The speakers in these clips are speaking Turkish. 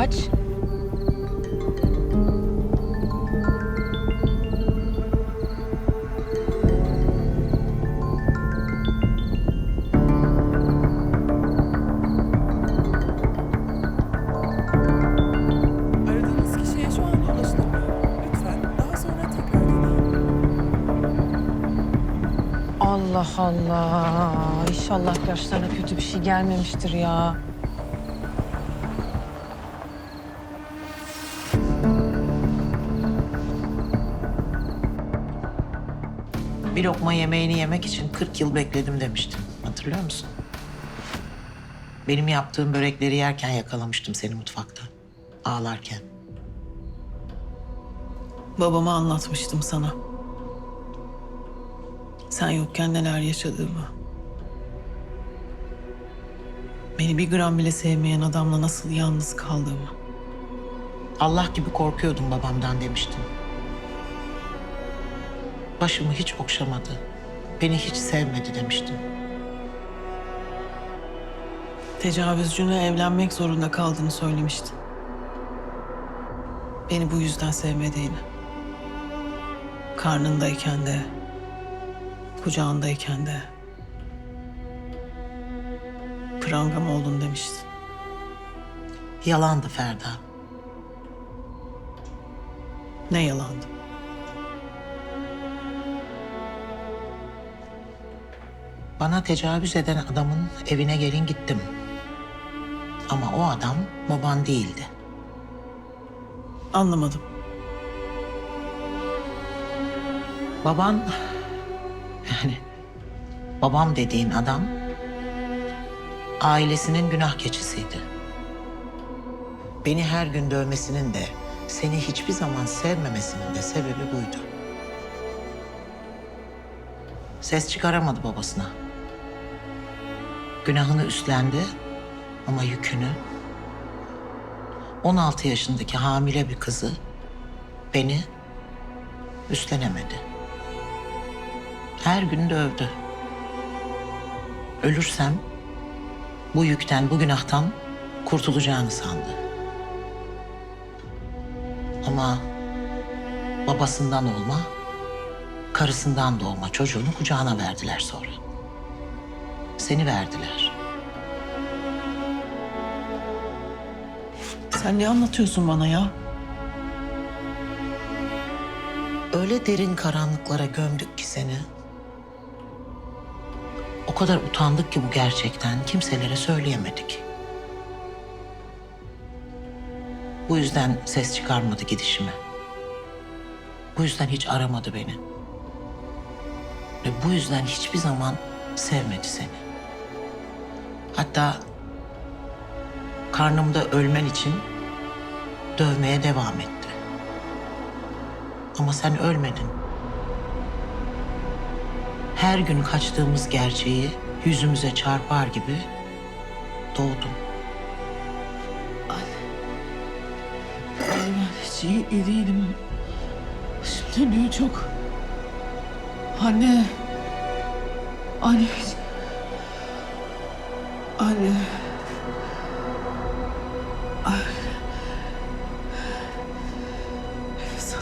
aç. Aradığınız kişiye şu anda ulaşılamıyor. Lütfen daha sonra tekrar deneyin. Allah Allah. İnşallah yaşlarına kötü bir şey gelmemiştir ya. Bir lokma yemeğini yemek için 40 yıl bekledim demiştin. Hatırlıyor musun? Benim yaptığım börekleri yerken yakalamıştım seni mutfakta. Ağlarken. Babama anlatmıştım sana. Sen yokken neler yaşadığımı. Beni bir gram bile sevmeyen adamla nasıl yalnız kaldığımı. Allah gibi korkuyordum babamdan demiştin. Başımı hiç okşamadı. Beni hiç sevmedi demiştin. Tecavüzcüne evlenmek zorunda kaldığını söylemiştin. Beni bu yüzden sevmediğini. Karnındayken de, kucağındayken de. Prangam oldun demiştin. Yalandı Ferda. Ne yalandı. Bana tecavüz eden adamın evine gelin gittim. Ama o adam baban değildi. Anlamadım. Baban yani babam dediğin adam ailesinin günah keçisiydi. Beni her gün dövmesinin de seni hiçbir zaman sevmemesinin de sebebi buydu. Ses çıkaramadı babasına. Günahını üstlendi ama yükünü 16 yaşındaki hamile bir kızı beni üstlenemedi. Her gün dövdü. Ölürsem bu yükten, bu günahtan kurtulacağını sandı. Ama babasından olma, karısından doğma çocuğunu kucağına verdiler sonra. Seni verdiler. Sen ne anlatıyorsun bana ya? Öyle derin karanlıklara gömdük ki seni. O kadar utandık ki bu gerçekten kimselere söyleyemedik. Bu yüzden ses çıkarmadı gidişime. Bu yüzden hiç aramadı beni. Ve bu yüzden hiçbir zaman sevmedi seni. Hatta karnımda ölmen için dövmeye devam etti. Ama sen ölmedin. Her gün kaçtığımız gerçeği yüzümüze çarpar gibi doğdun. Ay ben hiç iyi, değilim. Şimdi dönüyor çok. Anne. Anne. Anne. Anne. Nefes.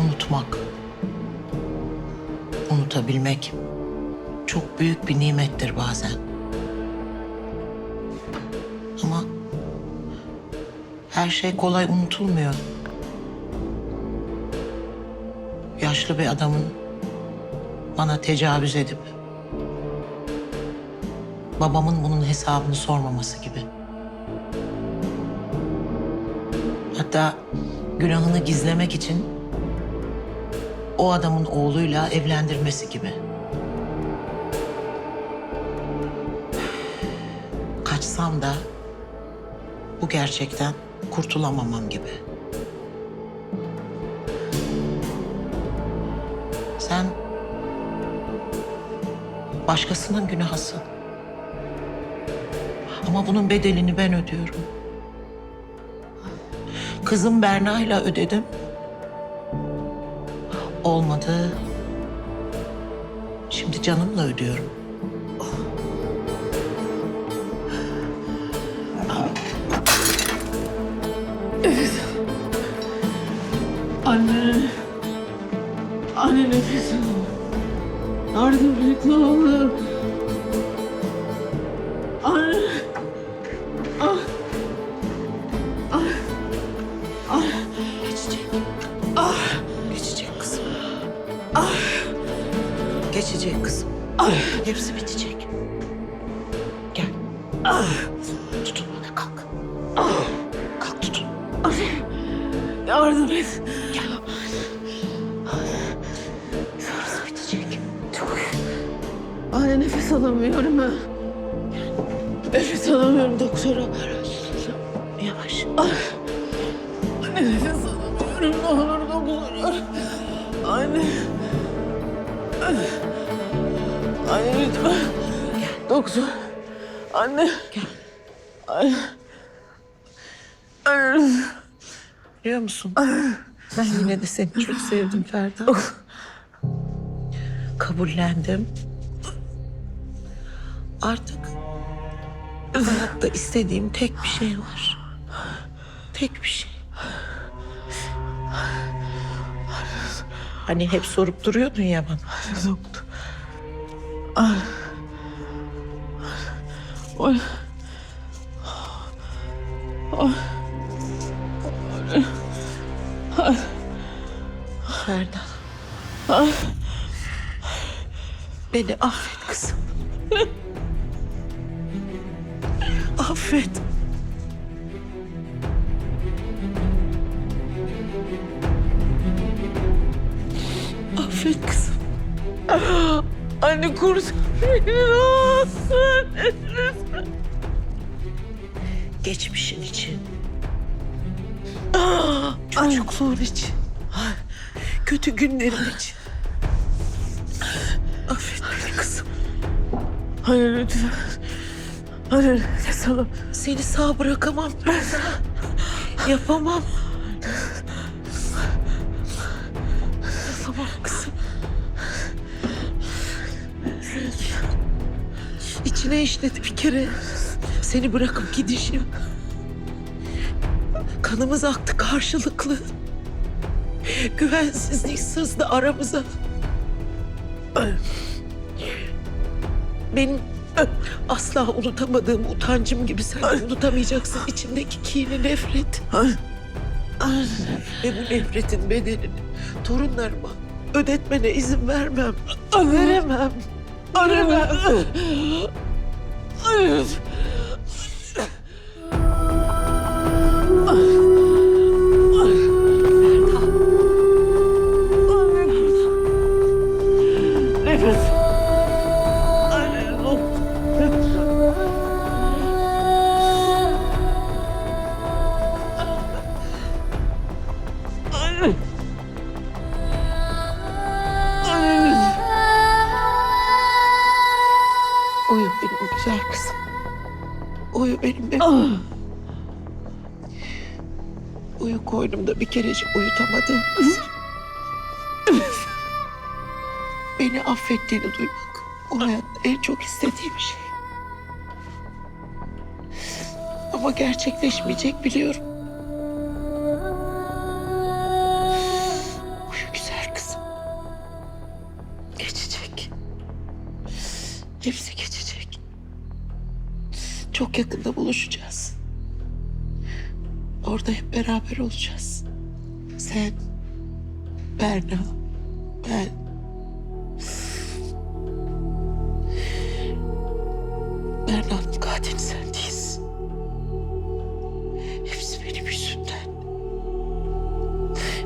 Unutmak, unutabilmek çok büyük bir nimettir bazen. Ama her şey kolay unutulmuyor. Yaşlı bir adamın bana tecavüz edip babamın bunun hesabını sormaması gibi. Hatta günahını gizlemek için o adamın oğluyla evlendirmesi gibi. Kaçsam da bu gerçekten kurtulamamam gibi. Sen Başkasının günahısı. Ama bunun bedelini ben ödüyorum. Kızım Berna'yla ödedim. Olmadı. Şimdi canımla ödüyorum. Evet. Anne. Anne nefesim. Ardıvlıklı Ar... Ah. Ah. Ah. Geçecek. Ah. Geçecek kızım. Ah. Geçecek kızım. Ah. Hepsi bitecek. Gel. Ah. Tutun bana kalk. Ah. Kalk tutun. Ah. Yardım et. Alamıyorum ha. Nefes alamıyorum doktora. Yavaş. Anne nefes alamıyorum. Ne olur doktor. Anne. Anne lütfen. Doktor. Anne. Gel. Anne. Anne. Biliyor musun? Ben yine de seni çok sevdim Ferda. Kabullendim. Artık hayatta istediğim tek bir şey var. Tek bir şey. Hani hep sorup duruyordun ya bana. Doktor. Anne. Anne. Ferda. Beni affet kızım. Affet. Affet kızım. Anne kurtar beni olsun. Geçmişin için. Çocukluğun için. Kötü günlerin için. Affet beni kızım. Hayır lütfen. Nefes alamıyorum. Seni sağ bırakamam. Yapamam. Yapamam kızım. İçine işledi bir kere. Seni bırakıp gidişim. Kanımız aktı karşılıklı. Güvensizlik sızdı aramıza. Benim asla unutamadığım utancım gibi sen de unutamayacaksın içimdeki kini, nefret. Ve bu nefretin bedelini torunlarıma ödetmene izin vermem. Veremem. Veremem. Uyu benim güzel kızım. Uyu benim bebeğim. Uyu koynumda bir kerecik uyutamadığım kızım. Beni affettiğini duymak o hayatta en çok istediğim şey. Ama gerçekleşmeyecek biliyorum. Uyu güzel kızım. Geçecek. Hepsi geçecek. Çok yakında buluşacağız. Orada hep beraber olacağız. Sen, Berna, ben. Berna'nın katili sen değilsin. Hepsi benim yüzümden.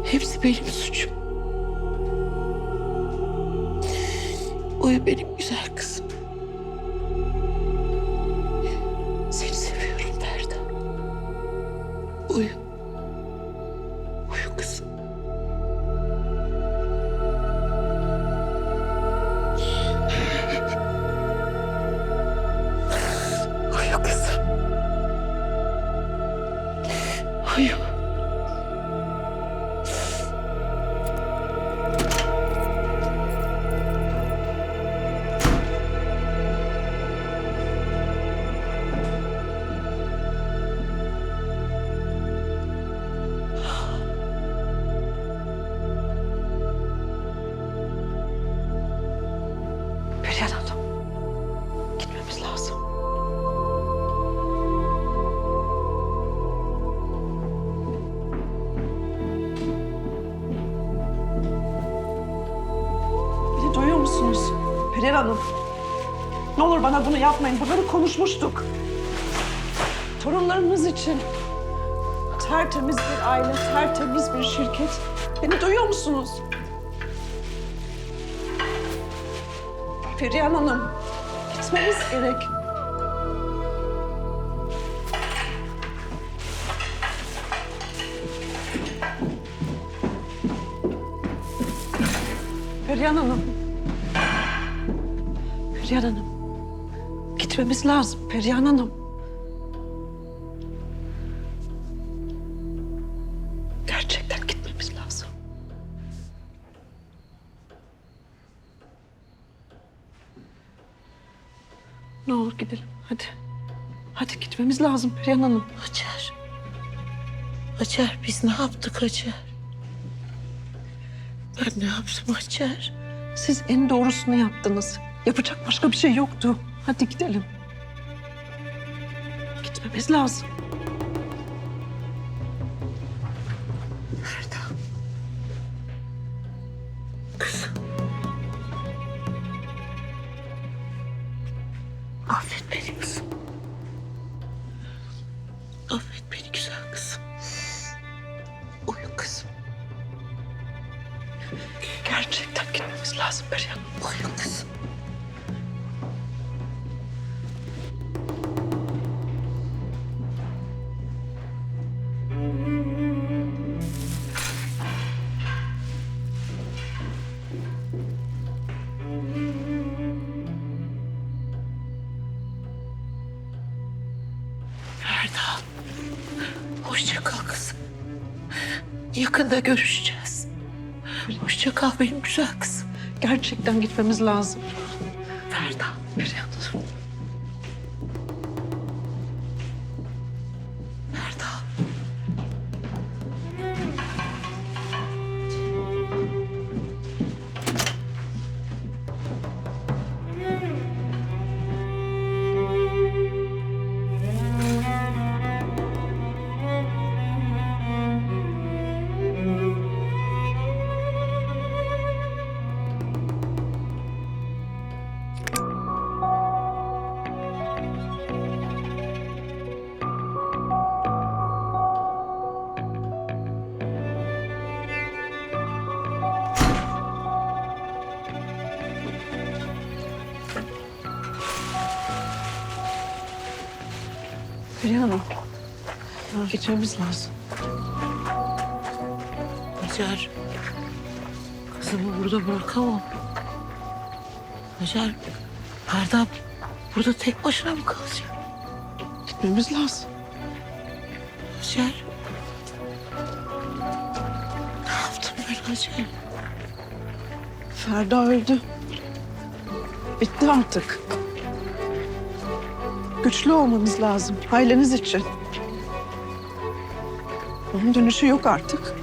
Hepsi benim suçum. Uyu benim güzel Hanım. Ne olur bana bunu yapmayın. Bunları konuşmuştuk. Torunlarımız için tertemiz bir aile, tertemiz bir şirket. Beni duyuyor musunuz? Perihan Hanım, gitmemiz gerek. Perihan Hanım. Perihan Hanım. Gitmemiz lazım Perihan Hanım. Gerçekten gitmemiz lazım. Ne olur gidelim hadi. Hadi gitmemiz lazım Perihan Hanım. Hacer. Hacer biz ne yaptık Hacer? Ben ne yaptım Hacer? Siz en doğrusunu yaptınız. Yapacak başka bir şey yoktu. Hadi gidelim. Gitmemiz lazım. Ferda. Kızım. Affet beni kızım. Affet beni güzel kızım. Uyu kızım. Gerçekten gitmemiz lazım Hanım. Uyu kızım. Yakında görüşeceğiz. Hoşça kal benim güzel kızım. Gerçekten gitmemiz lazım. Perihan Hanım. Gitmemiz lazım. Hacer. Kızımı burada bırakamam. Hacer. Ferda burada tek başına mı kalacak? Gitmemiz lazım. Hacer. Ne yaptım ben Hacer? Ferda öldü. Bitti artık. Güçlü olmanız lazım aileniz için. Onun dönüşü yok artık.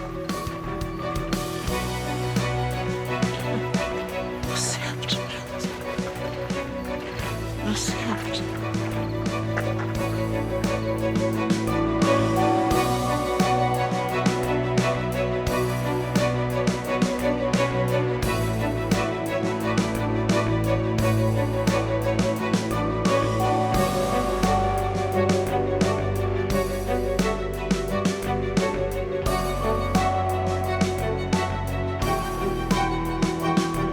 Nasıl yaptın? Nasıl yaptın?